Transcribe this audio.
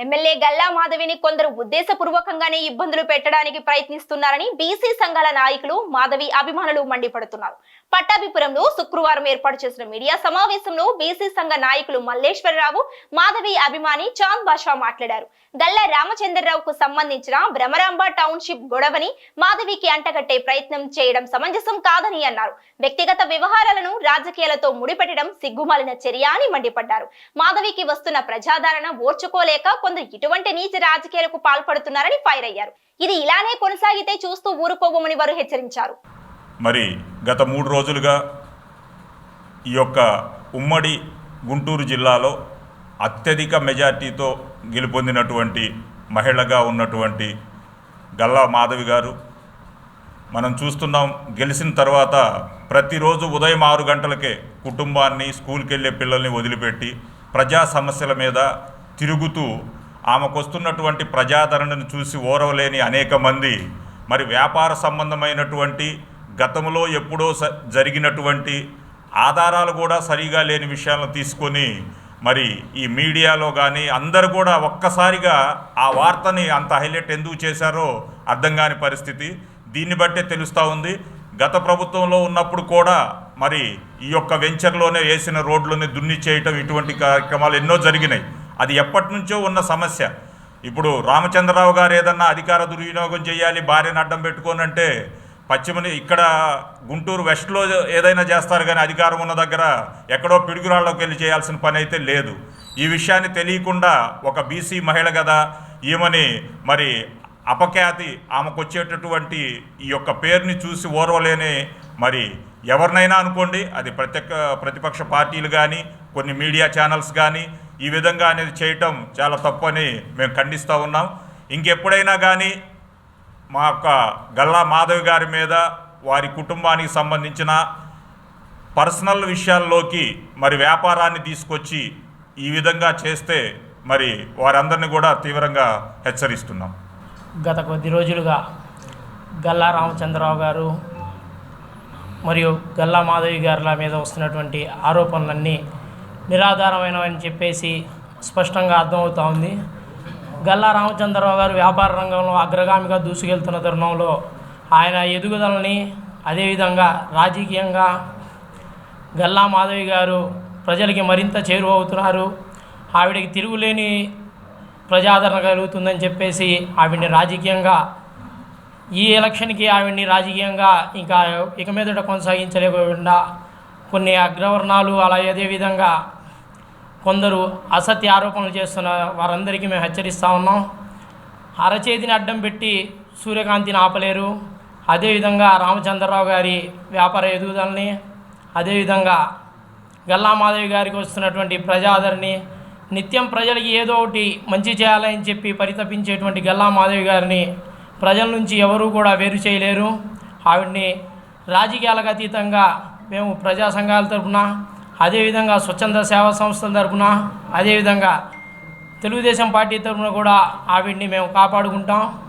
MLA Galla మాధవిని కొందరు ఉద్దేశపూర్వకంగానే ఇబ్బందులు పెట్టడానికి ప్రయత్నిస్తున్నారని బీసీ సంఘాల నాయకులు మాధవి అభిమానులు మండిపడుతున్నారు. పట్టాభిపురంలో శుక్రవారం ఏర్పాటు చేసిన మీడియా సమావేశంలో బీసీ సంఘ నాయకులు మల్లేశ్వరరావు మాధవి అభిమాని చాంద్ బాషా మాట్లాడారు. గల్లా రామచంద్రరావుకు సంబంధించిన భ్రమరాంబ టౌన్షిప్ గొడవని మాధవికి అంటగట్టే ప్రయత్నం చేయడం సమంజసం కాదని అన్నారు. వ్యక్తిగత వ్యవహారాలను రాజకీయాలతో ముడిపెట్టడం సిగ్గుమాలిన చర్య అని మండిపడ్డారు. మాధవికి వస్తున్న ప్రజాదరణ ఓర్చుకోలేక కొందరు ఇటువంటి నీచ రాజకీయాలకు పాల్పడుతున్నారని ఫైర్ అయ్యారు. ఇది ఇలానే కొనసాగితే చూస్తూ ఊరుకోబోమని వారు హెచ్చరించారు. మరి గత మూడు రోజులుగా ఈ యొక్క ఉమ్మడి గుంటూరు జిల్లాలో అత్యధిక మెజార్టీతో గెలుపొందినటువంటి మహిళగా ఉన్నటువంటి గల్లా మాధవి గారు మనం చూస్తున్నాం గెలిచిన తర్వాత ప్రతిరోజు ఉదయం ఆరు గంటలకే కుటుంబాన్ని స్కూల్కి వెళ్ళే పిల్లల్ని వదిలిపెట్టి ప్రజా సమస్యల మీద తిరుగుతూ ఆమెకు వస్తున్నటువంటి ప్రజాదరణను చూసి ఓరవలేని అనేక మంది మరి వ్యాపార సంబంధమైనటువంటి గతంలో ఎప్పుడో స జరిగినటువంటి ఆధారాలు కూడా సరిగా లేని విషయాలను తీసుకొని మరి ఈ మీడియాలో కానీ అందరు కూడా ఒక్కసారిగా ఆ వార్తని అంత హైలైట్ ఎందుకు చేశారో అర్థం కాని పరిస్థితి. దీన్ని బట్టే తెలుస్తూ ఉంది. గత ప్రభుత్వంలో ఉన్నప్పుడు కూడా మరి ఈ యొక్క వెంచర్లోనే వేసిన రోడ్లని దున్ని చేయటం ఇటువంటి కార్యక్రమాలు ఎన్నో జరిగినాయి. అది ఎప్పటి నుంచో ఉన్న సమస్య. ఇప్పుడు రామచంద్రరావు గారు ఏదన్నా అధికార దుర్వినియోగం చేయాలి భార్యను అడ్డం పెట్టుకోనంటే పశ్చిమని ఇక్కడ గుంటూరు వెస్ట్లో ఏదైనా చేస్తారు కానీ అధికారం ఉన్న దగ్గర ఎక్కడో పిడుగురాళ్ళలోకి వెళ్ళి చేయాల్సిన పని అయితే లేదు. ఈ విషయాన్ని తెలియకుండా ఒక బీసీ మహిళ కదా ఈమెని మరి అపఖ్యాతి ఆమెకు వచ్చేటటువంటి ఈ యొక్క పేరుని చూసి ఓర్వలేని మరి ఎవరినైనా అనుకోండి అది ప్రత్యేక ప్రతిపక్ష పార్టీలు కానీ కొన్ని మీడియా ఛానల్స్ కానీ ఈ విధంగా అనేది చేయటం చాలా తప్పు అని మేము ఖండిస్తూ ఉన్నాం. ఇంకెప్పుడైనా కానీ మా యొక్క గల్లా మాధవి గారి మీద వారి కుటుంబానికి సంబంధించిన పర్సనల్ విషయాల్లోకి మరి వ్యాపారాన్ని తీసుకొచ్చి ఈ విధంగా చేస్తే మరి వారందరినీ కూడా తీవ్రంగా హెచ్చరిస్తున్నాం. గత కొద్ది రోజులుగా గల్లా రామచంద్రరావు గారు మరియు గల్లా మాధవి గారుల మీద వస్తున్నటువంటి ఆరోపణలన్నీ నిరాధారమైనవని చెప్పేసి స్పష్టంగా అర్థమవుతా ఉంది. గల్లా రామచంద్రరావు గారు వ్యాపార రంగంలో అగ్రగామిగా దూసుకెళ్తున్న తరుణంలో ఆయన ఎదుగుదలని అదేవిధంగా రాజకీయంగా గల్లా మాధవి గారు ప్రజలకి మరింత చేరువవుతున్నారు. ఆవిడకి తిరుగులేని ప్రజాదరణ కలుగుతుందని చెప్పేసి ఆవిడ్ని రాజకీయంగా ఈ ఎలక్షన్కి ఆవిడ్ని రాజకీయంగా ఇంకా ఇక మీదట కొనసాగించలేకుండా కొన్ని అగ్రవర్ణాలు అలా అదేవిధంగా కొందరు అసత్య ఆరోపణలు చేస్తున్న వారందరికీ మేము హెచ్చరిస్తూ ఉన్నాం. అరచేతిని అడ్డం పెట్టి సూర్యకాంతిని ఆపలేరు. అదేవిధంగా రామచంద్రరావు గారి వ్యాపార ఎదుగుదలని అదేవిధంగా గల్లా మాధవి గారికి వస్తున్నటువంటి ప్రజాదరణి నిత్యం ప్రజలకి ఏదో ఒకటి మంచి చేయాలని చెప్పి పరితపించేటువంటి గల్లా మాధవి గారిని ప్రజల నుంచి ఎవరూ కూడా వేరు చేయలేరు. ఆవిడ్ని రాజకీయాలకు అతీతంగా మేము ప్రజా సంఘాల తరపున అదేవిధంగా స్వచ్ఛంద సేవా సంస్థల తరపున అదేవిధంగా తెలుగుదేశం పార్టీ తరపున కూడా ఆవిడ్ని మేము కాపాడుకుంటాం.